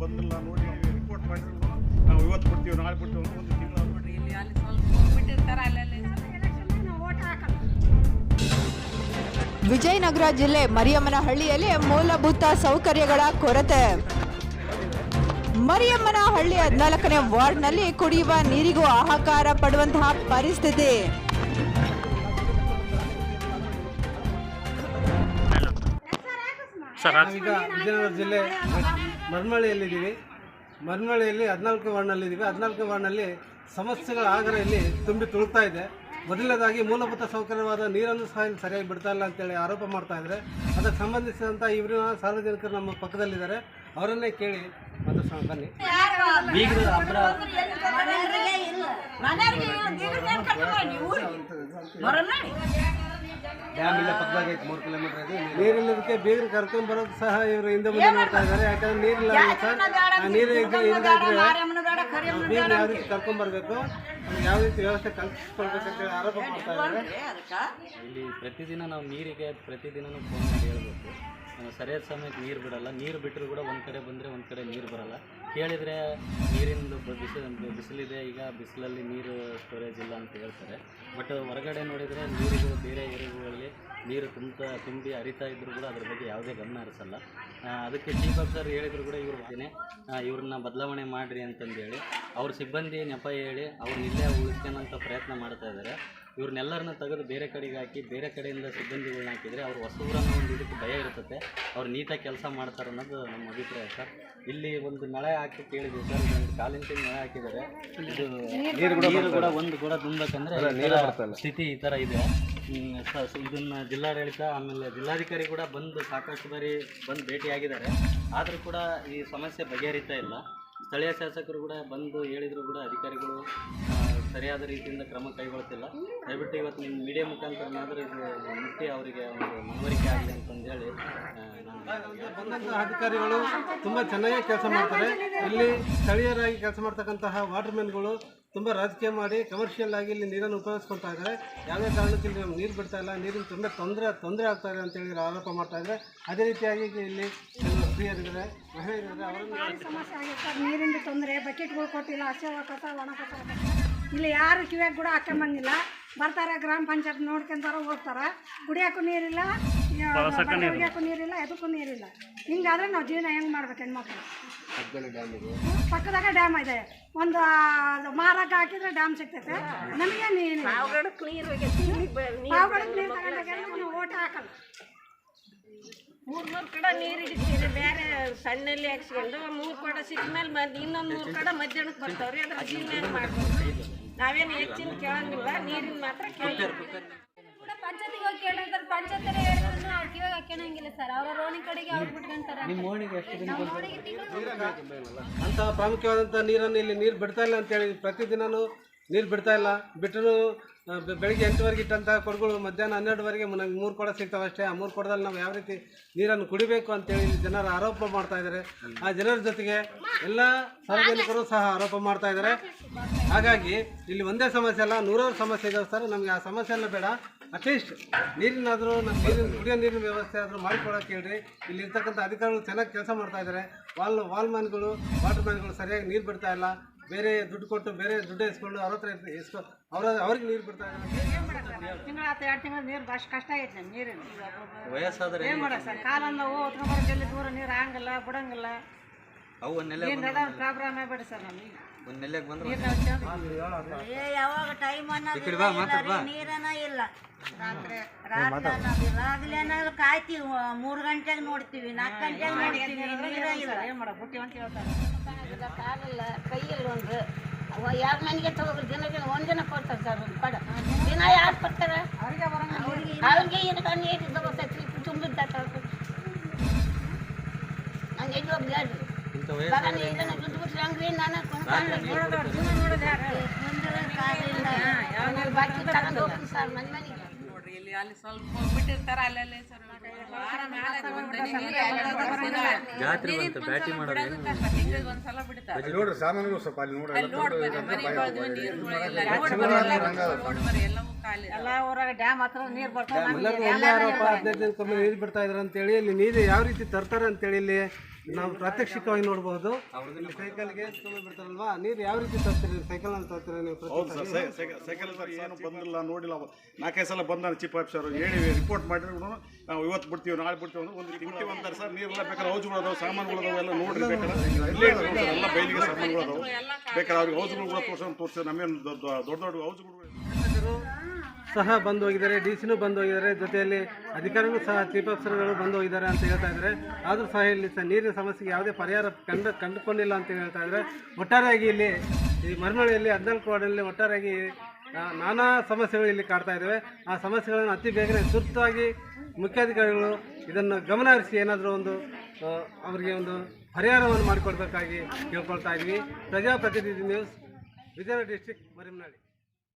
ಬಂದಿಲ್ಲ ನೋಡಿ ರಿಪೋರ್ಟ್ ಮಾಡಿದ್ರು ನಾವು ಇವತ್ತು ಕೊಡ್ತೀವಿ ನಾಳೆ ಕೊಡ್ತೀವಿ ಅನ್ನೋ ಒಂದು ತಿಂಗಳು ನೋಡ್ರಿ ಇಲ್ಲಿ ಅಲ್ಲಿ ಸ್ವಲ್ಪ ಬಿಟ್ಟಿರ್ತಾರ ಅಲ್ಲಲ್ಲಿ ವಿಜಯನಗರ ಜಿಲ್ಲೆ ಮರಿಯಮ್ಮನಹಳ್ಳಿಯಲ್ಲಿ ಮೂಲಭೂತ ಸೌಕರ್ಯಗಳ ಕೊರತೆ. ಮರಿಯಮ್ಮನಹಳ್ಳಿ ಹದಿನಾಲ್ಕನೇ ವಾರ್ಡ್ನಲ್ಲಿ ಕುಡಿಯುವ ನೀರಿಗೂ ಆಹಾಕಾರ ಪಡುವಂತಹ ಪರಿಸ್ಥಿತಿ. ನಾವೀಗ ವಿಜಯನಗರ ಜಿಲ್ಲೆ ಮರ್ಮಳ್ಳಿಯಲ್ಲಿದ್ದೀವಿ. ಮರ್ಮಳ್ಳಿಯಲ್ಲಿ ಹದಿನಾಲ್ಕು ವಾರ್ಡ್ನಲ್ಲಿದ್ದೀವಿ. ಹದಿನಾಲ್ಕು ವಾರ್ಡ್ನಲ್ಲಿ ಸಮಸ್ಯೆಗಳ ಆಗರೆಯಲ್ಲಿ ತುಂಬಿ ತುಳುಕ್ತಾ ಇದೆ. ಮೊದಲನೇದಾಗಿ ಮೂಲಭೂತ ಸೌಕರ್ಯವಾದ ನೀರನ್ನು ಸಹ ಇಲ್ಲಿ ಸರಿಯಾಗಿ ಬಿಡ್ತಾ ಇಲ್ಲ ಅಂತೇಳಿ ಆರೋಪ ಮಾಡ್ತಾ ಇದ್ದಾರೆ. ಅದಕ್ಕೆ ಸಂಬಂಧಿಸಿದಂಥ ಇವರು ಸಾರ್ವಜನಿಕರು ನಮ್ಮ ಪಕ್ಕದಲ್ಲಿದ್ದಾರೆ. ಅವರನ್ನೇ ಕೇಳಿ ಮಾತಾಡ್ಸೋಣ ಬನ್ನಿ. ಡ್ಯಾಮ್ ಇಲ್ಲ ಪಕ್ಕದಾಗ ಐತೆ ಮೂರು ಕಿಲೋಮೀಟರ್ ಇದೆ ನೀರಿಲ್ಲದಕ್ಕೆ ಬೇಗ ಕರ್ಕೊಂಡ್ ಬರೋದು ಸಹ ಇವರು ಹಿಂದೆ ಮುಂದೆ ನೋಡ್ತಾ ಇದ್ದಾರೆ ಯಾಕಂದ್ರೆ ನೀರಿಲ್ಲ ಸರ್ ಆ ನೀರು ಇದ್ರೆ ಬೀಗರು ಯಾವ ರೀತಿ ಕರ್ಕೊಂಡ್ ಬರಬೇಕು? ಯಾವ ರೀತಿ ವ್ಯವಸ್ಥೆ ಕಲ್ಪಿಸ್ಕೊಳ್ಬೇಕಂತ ಆರೋಪ ಮಾಡ್ತಾ ಇದ್ದಾರೆ ಇಲ್ಲಿ ಪ್ರತಿದಿನ ನಾವು ನೀರಿಗೆ ಪ್ರತಿದಿನನೂ ಫೋನ್ ಮಾಡಿ ಹೇಳ್ಬೇಕು. ಸರಿಯಾದ ಸಮಯಕ್ಕೆ ನೀರು ಬಿಡಲ್ಲ. ನೀರು ಬಿಟ್ಟರು ಕೂಡ ಒಂದು ಕಡೆ ಬಂದರೆ ಒಂದು ಕಡೆ ನೀರು ಬರಲ್ಲ. ಕೇಳಿದರೆ ನೀರಿಂದು ಬಿಸಿ ಬಿಸಿಲು ಬಿಸಿಲಿದೆ, ಈಗ ಬಿಸಿಲಲ್ಲಿ ನೀರು ಸ್ಟೋರೇಜ್ ಇಲ್ಲ ಅಂತ ಹೇಳ್ತಾರೆ. ಬಟ್ ಹೊರಗಡೆ ನೋಡಿದರೆ ನೀರಿಗೂ ಬೇರೆ ಏರಿಯಾಗಳಲ್ಲಿ ನೀರು ತುಂಬ ತುಂಬಿ ಹರಿತಾ ಇದ್ದರೂ ಕೂಡ ಅದ್ರ ಬಗ್ಗೆ ಯಾವುದೇ ಗಮನ ಹರಿಸಲ್ಲ. ಅದಕ್ಕೆ ಚೀಫ್ ಆಫೀಸರ್ ಹೇಳಿದ್ರು ಕೂಡ ಇವ್ರ ಬಗ್ಗೆ ಇವ್ರನ್ನ ಬದಲಾವಣೆ ಮಾಡಿರಿ ಅಂತಂದೇಳಿ. ಅವ್ರ ಸಿಬ್ಬಂದಿ ನೆಪ ಹೇಳಿ ಅವ್ರನ್ನ ಇಲ್ಲೇ ಉಳಿಸ್ಕೊಳ್ಳೋಂಥ ಪ್ರಯತ್ನ ಮಾಡ್ತಾ ಇದ್ದಾರೆ. ಇವ್ರನ್ನೆಲ್ಲರನ್ನ ತೆಗೆದು ಬೇರೆ ಕಡೆಗೆ ಹಾಕಿ ಬೇರೆ ಕಡೆಯಿಂದ ಸಿಬ್ಬಂದಿಗಳನ್ನ ಹಾಕಿದರೆ ಅವ್ರು ಹೊಸಬ್ರನ್ನ ಒಂದು ಇದಕ್ಕೆ ಭಯ ಇರ್ತದೆ ಅವ್ರು ನೀಟಾಗಿ ಕೆಲಸ ಮಾಡ್ತಾರೆ ಅನ್ನೋದು ನಮ್ಮ ಅಭಿಪ್ರಾಯ ಸರ್. ಇಲ್ಲಿ ಒಂದು ನಳೆ ಹಾಕಿ ಕೇಳಿದ್ವಿ ಸರ್ ಒಂದು ಕಾಲಿನ ಮಳೆ ನಳೆ ಹಾಕಿದ್ದಾರೆ. ಇದು ನೀರು ಕೂಡ ಒಂದು ಕೂಡ ತುಂಬಬೇಕಂದ್ರೆ ಸ್ಥಿತಿ ಈ ಥರ ಇದೆ. ಇದನ್ನು ಜಿಲ್ಲಾಡಳಿತ ಆಮೇಲೆ ಜಿಲ್ಲಾಧಿಕಾರಿ ಕೂಡ ಬಂದು ಸಾಕಷ್ಟು ಬಾರಿ ಬಂದು ಭೇಟಿಯಾಗಿದ್ದಾರೆ. ಆದರೂ ಕೂಡ ಈ ಸಮಸ್ಯೆ ಬಗೆಹರಿತಾ ಇಲ್ಲ. ಸ್ಥಳೀಯ ಶಾಸಕರು ಕೂಡ ಬಂದು ಹೇಳಿದ್ರು ಕೂಡ ಅಧಿಕಾರಿಗಳು ಸರಿಯಾದ ರೀತಿಯಿಂದ ಕ್ರಮ ಕೈಗೊಳ್ತಿಲ್ಲ. ದಯವಿಟ್ಟು ಇವತ್ತು ನಿಮ್ಮ ಮೀಡಿಯಾ ಮುಖಾಂತರನಾದರೂ ಇದು ಮುಟ್ಟಿ ಅವರಿಗೆ ಒಂದು ಮನವರಿಕೆ ಆಗಲಿ ಅಂತಂದೇಳಿ ಬಂದಂತಹ ಅಧಿಕಾರಿಗಳು ತುಂಬ ಚೆನ್ನಾಗಿ ಕೆಲಸ ಮಾಡ್ತಾರೆ. ಇಲ್ಲಿ ಸ್ಥಳೀಯರಾಗಿ ಕೆಲಸ ಮಾಡ್ತಕ್ಕಂತಹ ವಾಟರ್ಮೆನ್ಗಳು ತುಂಬ ರಾಜಕೀಯ ಮಾಡಿ ಕಮರ್ಷಿಯಲ್ ಆಗಿ ಇಲ್ಲಿ ನೀರನ್ನು ಉಪಯೋಗಿಸ್ಕೊಳ್ತಾ ಇದ್ದಾರೆ. ಯಾವುದೇ ಕಾರಣಕ್ಕೆ ಇಲ್ಲಿ ನಮ್ಗೆ ನೀರು ಬಿಡ್ತಾ ಇಲ್ಲ. ನೀರಿನ ತುಂಬ ತೊಂದರೆ ತೊಂದರೆ ಆಗ್ತಾ ಇದೆ ಅಂತೇಳಿ ಆರೋಪ ಮಾಡ್ತಾ ಇದ್ದಾರೆ. ಅದೇ ರೀತಿಯಾಗಿ ಇಲ್ಲಿ ಸ್ತ್ರೀಯರಿದ್ದಾರೆ ಮಹಿಳೆಯರಿದ್ದಾರೆ ಅವರನ್ನು ಸಮಸ್ಯೆ ಆಗಿದೆ ಸರ್. ನೀರಿಂದ ತೊಂದರೆ ಬಕೆಟ್ಗಳು ಕೊಟ್ಟಿಲ್ಲ ಹಸಿವ ಕಸ ಒಣ ಕಸ ಇಲ್ಲಿ ಯಾರು ಕಿವ್ಯಾಗ ಕೂಡ ಹಾಕೊಂಬಂಗಿಲ್ಲ ಬರ್ತಾರೆ ಗ್ರಾಮ ಪಂಚಾಯತ್ ನೋಡ್ಕೊಂತಾರ ಹೋಗ್ತಾರ ಕುಡಿಯೋಕ್ಕೂ ನೀರಿಲ್ಲ ಕುಡಿಯೋಕ್ಕೂ ನೀರಿಲ್ಲ. ಎದಕ್ಕೂ ನೀರಿಲ್ಲ. ಹಿಂಗಾದ್ರೆ ನಾವು ಜೀವನ ಹೆಂಗೆ ಮಾಡ್ಬೇಕು ಹೆಣ್ಮಕ್ಳು? ಪಕ್ಕದಾಗ ಡ್ಯಾಮ್ ಇದೆ. ಒಂದು ಮಾರಕ್ಕೆ ಹಾಕಿದ್ರೆ ಡ್ಯಾಮ್ ಸಿಗ್ತೈತೆ. ನಮಗೆ ನೀರು ಪಾವಗಡಕ್ಕೆ ನೀರು ತಗೊಂಡಾಗ ನಾವು ಓಟ್ ಹಾಕಲ್ಲ. ಮೂರು ಮೂರು ಕಡೆ ನೀರು ಹಿಡಿತೀರಿ ಬೇರೆ ಸಣ್ಣಲ್ಲಿ ಹಾಕ್ಸ್ಕೊಂಡು ಮೂರು ಕಡೆ ಸಿಕ್ಕ ಮೇಲೆ ಇನ್ನೊಂದು ಮೂರು ಕಡೆ ಮಧ್ಯಾಹ್ನಕ್ಕೆ ಬರ್ತಾವ್ರಿ. ಅದ್ರ ಜೀವನ ಹೆಂಗ್ ಮಾಡ್ಬೇಕು? ನಾವೇನು ಹೆಚ್ಚಿನ ಕೇಳಂಗಿಲ್ಲ ನೀರಿನ ಮಾತ್ರ ಕೇಳ್ತೀವಿ ಕೂಡ ಪಂಚಾಯತಿಗೆ ಹೋಗಿ ಕೇಳಿರ್ತಾರೆ ಪಂಚಾಯತ್ ಹೇಳಿದ್ರು ಅವ್ರು ಕಿವಾಗ ಹಾಕ್ಯಣಂಗಿಲ್ಲ ಸರ್. ಅವ್ರ ರೋಣಿ ಕಡೆಗೆ ಅವ್ರು ಬಿಟ್ಕೊಂತಾರೆ ನಮ್ಮ ಓಣಿಗೆ ತಿಂಗಳು ಅಂತ ಪ್ರಾಮುಖ್ಯವಾದಂಥ ನೀರನ್ನು ಇಲ್ಲಿ ನೀರು ಬಿಡ್ತಾ ಇಲ್ಲ ಅಂತೇಳಿ ಪ್ರತಿದಿನ ನೀರು ಬಿಡ್ತಾ ಇಲ್ಲ. ಬಿಟ್ಟರು ಬೆಳಿಗ್ಗೆ ಎಂಟುವರೆಗೆ ಇಟ್ಟಂತಹ ಕೊಡಗಳು, ಮಧ್ಯಾಹ್ನ ಹನ್ನೆರಡುವರೆಗೆ ನಮಗೆ ಮೂರು ಕೊಡ ಸಿಗ್ತಾವೆ ಅಷ್ಟೇ. ಆ ಮೂರು ಕೊಡದಲ್ಲಿ ನಾವು ಯಾವ ರೀತಿ ನೀರನ್ನು ಕುಡಿಬೇಕು ಅಂತೇಳಿ ಜನರು ಆರೋಪ ಮಾಡ್ತಾ ಇದ್ದಾರೆ ಆ ಜನರ ಜೊತೆಗೆ ಎಲ್ಲ ಸಾರ್ವಜನಿಕರು ಸಹ ಆರೋಪ ಮಾಡ್ತಾ ಇದ್ದಾರೆ ಹಾಗಾಗಿ ಇಲ್ಲಿ ಒಂದೇ ಸಮಸ್ಯೆ ಅಲ್ಲ ನೂರಾರು ಸಮಸ್ಯೆ ಇದಾವೆ ಸರ್. ನಮಗೆ ಆ ಸಮಸ್ಯೆ ಎಲ್ಲ ಬೇಡ ಅಟ್ಲೀಸ್ಟ್ ನೀರಿನಾದರೂ ನಮ್ಮ ನೀರಿನ ಕುಡಿಯೋ ನೀರಿನ ವ್ಯವಸ್ಥೆ ಆದರೂ ಮಾಡಿಕೊಡೋಕೆ ಹೇಳ್ರಿ. ಇಲ್ಲಿ ಇರ್ತಕ್ಕಂಥ ಅಧಿಕಾರಿಗಳು ಚೆನ್ನಾಗಿ ಕೆಲಸ ಮಾಡ್ತಾ ಇದ್ದಾರೆ ವಾಲ್ ವಾಲ್ಮ್ಯಾನ್ಗಳು ವಾಟರ್ ಮ್ಯಾನ್ಗಳು ಸರಿಯಾಗಿ ನೀರು ಬಿಡ್ತಾ ಇಲ್ಲ. ಬೇರೆ ದುಡ್ಡು ಕೊಟ್ಟು ಬೇರೆ ದುಡ್ಡು ಇಸ್ಕೊಂಡು ಅವ್ರ ಹತ್ರ ಇರ್ತ- ಇಸ್ಕೊ ಅವ್ರ ಅವ್ರಿಗೆ ನೀರು ಬಿಡ್ತಾ ಇದ್ದಾರೆ. ತಿಂಗಳ ಎರಡು ತಿಂಗಳು ನೀರು ಭಾಳ ಕಷ್ಟ ಆಗೈತೆ ನಮ್ಮ ನೀರಿನ. ವಯಸ್ಸಾದರೆ ಏನು ಮಾಡೋದು ಸರ್? ಕಾಲಂದ ಹೊತ್ಕೊಂಡ್ಬರೋಕೆ ಎಲ್ಲಿ ದೂರ ನೀರು ಆಗಂಗಿಲ್ಲ ಬಿಡಂಗಿಲ್ಲ. ಅವು ಒಂದೆಲ್ಲ ಪ್ರಾಬ್ಲಮ್ ಬೇಡ ಸರ್ ನಮಗೆ. ಒಂದೆಲ್ಲ ಬಂದ್ರೆ ಯಾವಾಗ ಟೈಮ್ ಅನ್ನೋದು ನೀರನ ಇಲ್ಲ. ರಾತ್ರಿ ರಾತ್ರಿ ಹಗಲೇನಾದ್ರು ಕಾಯ್ತೀವಿ. ಮೂರು ಗಂಟೆಗೆ ನೋಡ್ತೀವಿ ನಾಲ್ಕು ಗಂಟೆಗೆ ನೋಡ್ತೀವಿ. ನೀರ ಇಲ್ಲ. ಏನು ಮಾಡೋ ಬುಟ್ಟಿ ಅಂತ ಹೇಳ್ತಾರೆ ಕಾಲಿಲ್ಲ ಕೈಯಲ್ಲಿ ಒಂದು ಯಾರ ಮನೆಗೆ ತಗೋರು ದಿನ ದಿನ ಒಂದು ದಿನ ಕೊಡ್ತಾರೆ ಸರ್ ಒಂದು ಕಡ ದಿನ ಯಾರು ಕೊಡ್ತಾರೆ? ಅವ್ರಿಗೆ ಬರಂಗಿಲ್ಲ. ಅವ್ರಿಗೆ ಏನಕ್ಕೆ ನೀರು ತಗೋತೈತಿ ತುಂಬಿದ್ದ ನಂಗೆ ದುಡ್ಡು ಬಿಟ್ರೆ ಹಂಗ್ರಿ? ನಾನು ಬಾಕಿ ತಗೊಂಡು ಹೋಗ್ತೀನಿ ಸರ್ ಮನೆ ಮನೆಗೆ. ನೋಡ್ರಿ ಇಲ್ಲಿ ಅಲ್ಲಿ ಸ್ವಲ್ಪ ಬಿಟ್ಟಿರ್ತಾರ ಅಲ್ಲಲ್ಲೇ ಸರ್ ಜಾತ್ರೆ ಬಂತು ಬ್ಯಾಟಿ ಮಾಡೋದು. ಒಂದ್ಸಲ ಬಿಡ್ತಾರೆ. ನೋಡ್ರಿ ಸ್ವಲ್ಪ ಅಲ್ಲಿ ನೋಡ್ರಿ ಅಲ್ಲಿ ನೀರುಗಳೆಲ್ಲ ಎಲ್ಲ ನೋಡ್ ಬರ್ರಿ ಎಲ್ಲವೂ ಖಾಲಿ. ಎಲ್ಲ ಊರಾಗ ಡ್ಯಾಮ್ ಹತ್ರ ನೀರು ಬರ್ತಾವೆ ಎಲ್ಲರಿಗೂ ಒಂದೇ ಆರೋಪ ಹದಿನೈದು ದಿನಕ್ಕೊಮ್ಮೆ ನೀರು ಬಿಡ್ತಾ ಇದ್ರ ಅಂತೇಳಿ ಇಲ್ಲಿ ನೀರು ಯಾವ ರೀತಿ ತರ್ತಾರೆ ಅಂತೇಳಿ ಇಲ್ಲಿ ನಾವು ಪ್ರಾತ್ಯಕ್ಷಿಕವಾಗಿ ನೋಡಬಹುದು ಸೈಕಲ್ ಸೈಕಲ್ಗೆ ತುಂಬ ಬಿಡ್ತಾರಲ್ವಾ? ನೀರು ಯಾವ ರೀತಿ ತರ್ತೀರಿ? ಸೈಕಲ್ ಅಂತ ತರ್ತೀರಿ ನೀವು ಸೈಕಲ್ ಸರ್ ಏನು ಬಂದಿಲ್ಲ ನೋಡಿಲ್ಲ. ನಾಲ್ಕೈದು ಸಲ ಬಂದಾನೆ ಚೀಫ್ ಆಫೀಸರ್ ಹೇಳಿ ರಿಪೋರ್ಟ್ ಮಾಡಿದ್ರು ನಾವು ಇವತ್ತು ಬಿಡ್ತೀವಿ, ನಾಳೆ ಬಿಡ್ತೀವಿ ಅಂದ್ರೆ ಒಂದು ತಿಂಗಳು ಅಂತಾರೆ ಸರ್, ನೀರೆಲ್ಲ ಬೇಕಾದ್ರೆ ಸಾಮಾನುಗಳು ಅದಾವೆ, ಎಲ್ಲ ನೋಡಿ ಬೇಕಾದ್ರೆ. ಇಲ್ಲೇ ಎಲ್ಲ ಬೈಲಿಗೆ ಸಾಮಾನುಗಳು ಅದಾವೆ. ಬೇಕಾದ್ರೆ ಅವ್ರಿಗೆ ಹೌಸ್ಗಳು ಕೂಡ ತೋರ್ಸೋ ತೋರಿಸಿ, ನಮ್ಮೇನು ದೊಡ್ಡ ದೊಡ್ಡ ದೊಡ್ಡ ಸಹ ಬಂದು ಹೋಗಿದ್ದಾರೆ, ಡಿ ಸಿನೂ ಬಂದು ಹೋಗಿದ್ದಾರೆ, ಜೊತೆಯಲ್ಲಿ ಅಧಿಕಾರಿಗಳು ಸಹ ಚೀಫ್ ಆಫೀಸರ್ಗಳು ಬಂದು ಹೋಗಿದ್ದಾರೆ ಅಂತ ಹೇಳ್ತಾ ಇದ್ದಾರೆ. ಆದರೂ ಸಹ ಇಲ್ಲಿ ಸಹ ನೀರಿನ ಸಮಸ್ಯೆಗೆ ಯಾವುದೇ ಪರಿಹಾರ ಕಂಡು, ಕಂಡುಕೊಂಡಿಲ್ಲ ಅಂತ ಹೇಳ್ತಾ ಇದ್ದಾರೆ. ಒಟ್ಟಾರೆಯಾಗಿ ಇಲ್ಲಿ ಈ ಮರಮಳೆಯಲ್ಲಿ ಹದಿನಾಲ್ಕು ವಾರ್ಡಲ್ಲಿ ಒಟ್ಟಾರೆಯಾಗಿ ನಾನಾ ಸಮಸ್ಯೆಗಳು ಇಲ್ಲಿ ಕಾಡ್ತಾ ಇದ್ದಾವೆ. ಆ ಸಮಸ್ಯೆಗಳನ್ನು ಅತಿ ಬೇಗನೆ ತುರ್ತಾಗಿ ಮುಖ್ಯಾಧಿಕಾರಿಗಳು ಇದನ್ನು ಗಮನ ಹರಿಸಿ ಏನಾದರೂ ಒಂದು ಅವರಿಗೆ ಒಂದು ಪರಿಹಾರವನ್ನು ಮಾಡಿಕೊಡ್ಬೇಕಾಗಿ ಕೇಳ್ಕೊಳ್ತಾ ಇದ್ವಿ. Prajaprathinidhi news, Vijayanagara district Marimanadi